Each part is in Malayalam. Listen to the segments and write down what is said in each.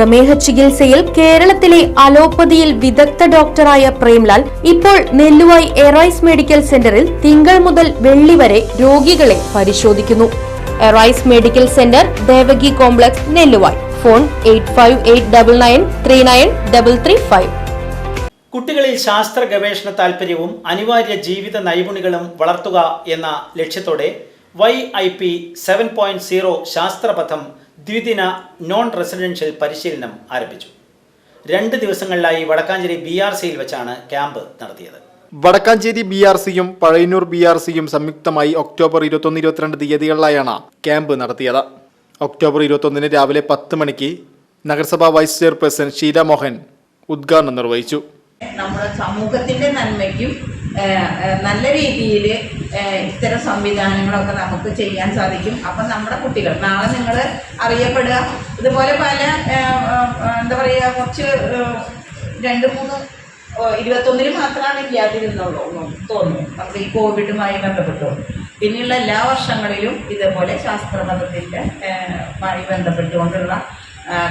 പ്രമേഹ ചികിത്സയിൽ കേരളത്തിലെ അലോപ്പതിയിൽ വിദഗ്ധ ഡോക്ടറായ പ്രേംലാൽ ഇപ്പോൾ നെല്ലുവായി എറൈസ് മെഡിക്കൽ സെന്ററിൽ തിങ്കൾ മുതൽ വെള്ളി വരെ രോഗികളെ പരിശോധിക്കുന്നു. Arise medical centre Devaki complex Nelluvai. Phone eight കുട്ടികളിൽ ശാസ്ത്ര ഗവേഷണ താൽപ്പര്യവും അനിവാര്യ ജീവിത നൈപുണികളും വളർത്തുക എന്ന ലക്ഷ്യത്തോടെ Y I P seven point zero Sasthrapatham ദ്വിദിന നോൺ റെസിഡൻഷ്യൽ പരിശീലനം ആരംഭിച്ചു. രണ്ട് ദിവസങ്ങളിലായി വടക്കാഞ്ചേരി ബി ആർ സിയിൽ വെച്ചാണ് ക്യാമ്പ് നടത്തിയത്. വടക്കാഞ്ചേരി ബി ആർ സിയും പഴയന്നൂർ ബി ആർ സിയും സംയുക്തമായി ഒക്ടോബർ ഇരുപത്തൊന്ന് ഇരുപത്തിരണ്ട് തീയതികളിലായാണ് ക്യാമ്പ് നടത്തിയത്. ഒക്ടോബർ ഇരുപത്തൊന്നിന് രാവിലെ പത്ത് മണിക്ക് നഗരസഭാ വൈസ് ചെയർപേഴ്സൺ ഷീല മോഹൻ ഉദ്ഘാടനം നിർവഹിച്ചു. നമ്മുടെ സമൂഹത്തിന്റെ നന്മയ്ക്കും നല്ല രീതിയിൽ ഇത്തരം സംവിധാനങ്ങളൊക്കെ നമുക്ക് ചെയ്യാൻ സാധിക്കും. അപ്പം നമ്മുടെ കുട്ടികൾ നാളെ നിങ്ങൾ അറിയപ്പെടുക. ഇതുപോലെ പല എന്താ പറയുക കുറച്ച് രണ്ട് മൂന്ന് ഇരുപത്തൊന്നിന് മാത്രമാണ് ഇല്ലാതിരുന്നുള്ളൂ തോന്നുന്നു. നമുക്ക് ഈ കോവിഡുമായി ബന്ധപ്പെട്ടു. പിന്നെയുള്ള എല്ലാ വർഷങ്ങളിലും ഇതേപോലെ ശാസ്ത്രമതത്തിന്റെ മായി ബന്ധപ്പെട്ടുകൊണ്ടുള്ള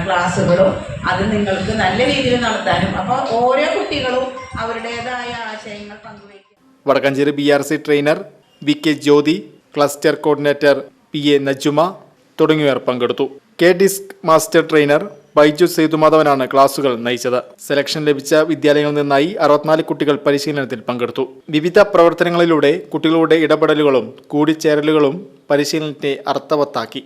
ക്ലാസ്സുകളും അത് നിങ്ങൾക്ക് നല്ല രീതിയിൽ നടത്താനും. അപ്പോൾ ഓരോ കുട്ടികളും അവരുടേതായ ആശയങ്ങൾ പങ്കുവയ്ക്കും Vadakkanchery B R C trainer V K Jyothi cluster coordinator P A Najuma തുടങ്ങിയവർ പങ്കെടുത്തു. K DISC master trainer Baiju സേതുമാധവനാണ് ക്ലാസുകൾ നയിച്ചത്. സെലക്ഷൻ ലഭിച്ച വിദ്യാലയങ്ങളിൽ നിന്നായി അറുപത്തിനാല് കുട്ടികൾ പരിശീലനത്തിൽ പങ്കെടുത്തു. വിവിധ പ്രവർത്തനങ്ങളിലൂടെ കുട്ടികളുടെ ഇടപെടലുകളും കൂടിച്ചേരലുകളും പരിശീലനത്തെ അർത്ഥവത്താക്കി.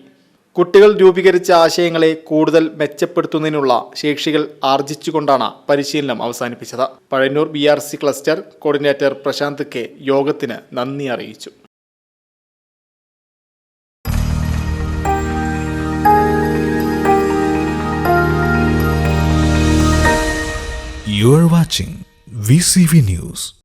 കുട്ടികൾ രൂപീകരിച്ച ആശയങ്ങളെ കൂടുതൽ മെച്ചപ്പെടുത്തുന്നതിനുള്ള ശേഷികൾ ആർജിച്ചുകൊണ്ടാണ് പരിശീലനം അവസാനിപ്പിച്ചത് Pazhayannur B R C cluster coordinator Prashanth K യോഗത്തിന് നന്ദി അറിയിച്ചു You are watching VCV News.